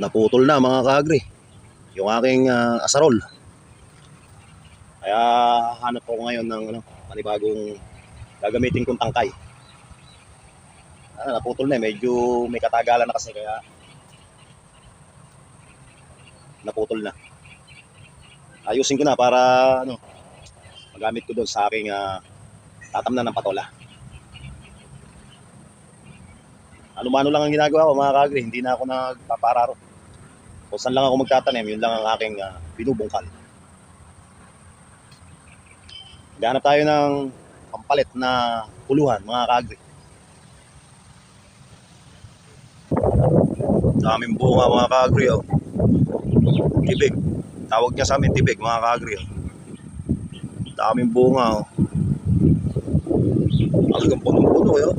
naputol na mga kaagri yung aking ah, asarol. Kaya hanap ko ngayon ng ano, panibagong gagamitin kong tangkay. Ah, naputol na eh. Medyo may katagalan na kasi kaya naputol na. Ayusin ko na para ano, magamit ko doon sa aking ah, tatamnan ng patola. Ano-mano lang ang ginagawa ko mga kagri, hindi na ako nagpapararo. Kung saan lang ako magtatanim, yun lang ang aking ah, binubungkal. Maghanap tayo ng pampalit na puluhan mga kagri. Daming bunga mga kagri oh. Tibig. Tawag niya sa amin tibig mga kagri oh. Daming bunga oh. Talagang punong-puno eh, oh.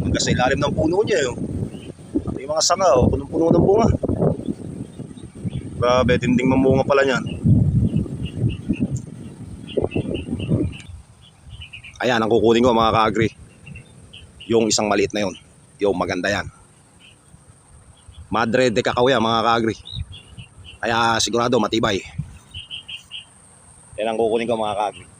Hanggang sa ilalim ng puno niya yun. At yung mga sanga, oh, punong-puno ng bunga. Grabe, tinding mamunga pala niyan. Ayan, ang kukunin ko mga ka-agri. Yung isang maliit na yun. Yung maganda yan. Madre de cacao yan mga ka-agri. Kaya sigurado matibay. Yan ang kukunin ko mga ka-agri.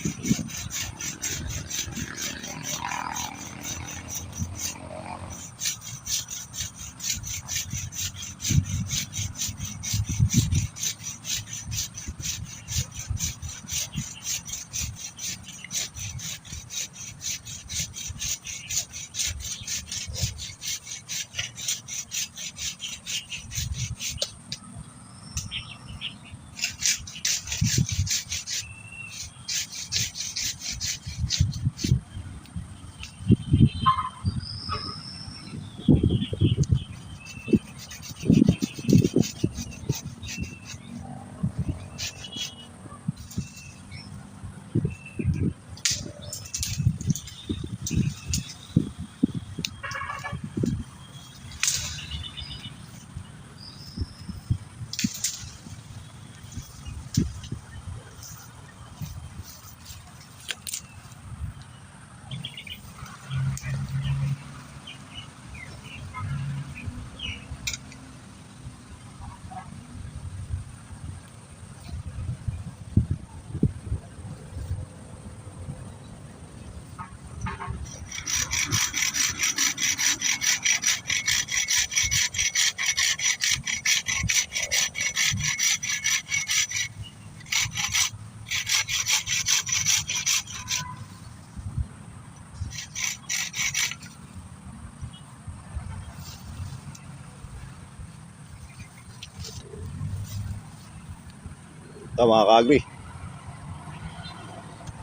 Ito mga ka-agri.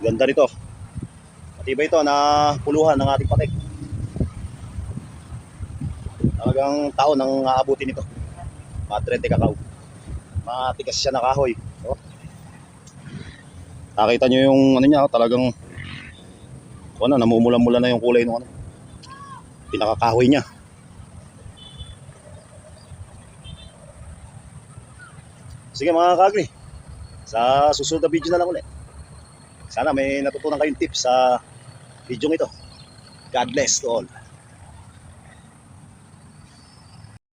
Ganda nito. Matibay ito na puluhan ng ating patek. Talagang taon ang aabutin nito. Madre de cacao. Matigas siya na kahoy. Oh. Nakita nyo yung ano niya, oh, talagang ano, namumula-mula na yung kulay ng ano. Pinakakahoy niya. Sige mga kagri, sa susunod na video na lang ulit. Sana may natutunan kayong tips sa video ito. God bless to all.